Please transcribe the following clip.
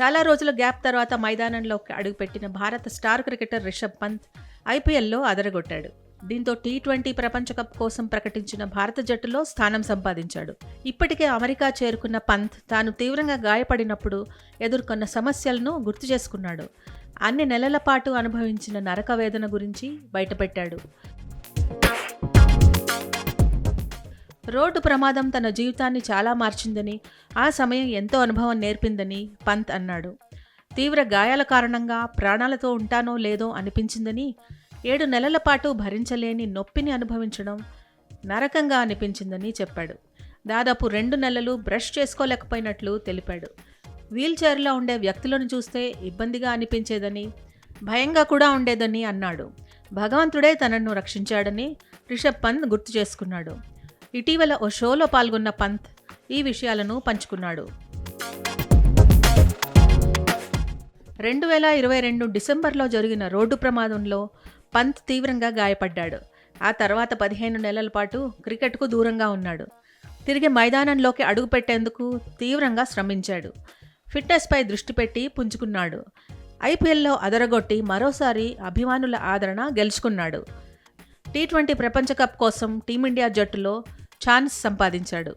చాలా రోజుల గ్యాప్ తర్వాత మైదానంలో అడుగుపెట్టిన భారత స్టార్ క్రికెటర్ రిషబ్ పంత్ ఐపీఎల్లో అదరగొట్టాడు. దీంతో టీ ట్వంటీ ప్రపంచ కప్ కోసం ప్రకటించిన భారత జట్టులో స్థానం సంపాదించాడు. ఇప్పటికే అమెరికా చేరుకున్న పంత్ తాను తీవ్రంగా గాయపడినప్పుడు ఎదుర్కొన్న సమస్యలను గుర్తు చేసుకున్నాడు. అన్ని నెలల పాటు అనుభవించిన నరక వేదన గురించి బయటపెట్టాడు. రోడ్డు ప్రమాదం తన జీవితాన్ని చాలా మార్చిందని ఆ సమయం ఎంతో అనుభవం నేర్పిందని పంత్ అన్నాడు. తీవ్ర గాయాల కారణంగా ప్రాణాలతో ఉంటానో లేదో అనిపించిందని ఏడు నెలల పాటు భరించలేని నొప్పిని అనుభవించడం నరకంగా అనిపించిందని చెప్పాడు. దాదాపు రెండు నెలలు బ్రష్ చేసుకోలేకపోయినట్లు తెలిపాడు. వీల్చైర్లో ఉండే వ్యక్తులను చూస్తే ఇబ్బందిగా అనిపించేదని భయంగా కూడా ఉండేదని అన్నాడు. భగవంతుడే తనను రక్షించాడని రిషబ్ పంత్ గుర్తు చేసుకున్నాడు. ఇటీవల ఓ షోలో పాల్గొన్న పంత్ ఈ విషయాలను పంచుకున్నాడు. రెండు వేల ఇరవై రెండు డిసెంబర్లో జరిగిన రోడ్డు ప్రమాదంలో పంత్ తీవ్రంగా గాయపడ్డాడు. ఆ తర్వాత పదిహేను నెలల పాటు క్రికెట్కు దూరంగా ఉన్నాడు. తిరిగి మైదానంలోకి అడుగుపెట్టేందుకు తీవ్రంగా శ్రమించాడు. ఫిట్నెస్పై దృష్టి పెట్టి పుంజుకున్నాడు. ఐపీఎల్లో అదరగొట్టి మరోసారి అభిమానుల ఆదరణ గెలుచుకున్నాడు. టీ ట్వంటీ ప్రపంచ కప్ కోసం టీమిండియా జట్టులో ఛాన్స్ సంపాదించాడు.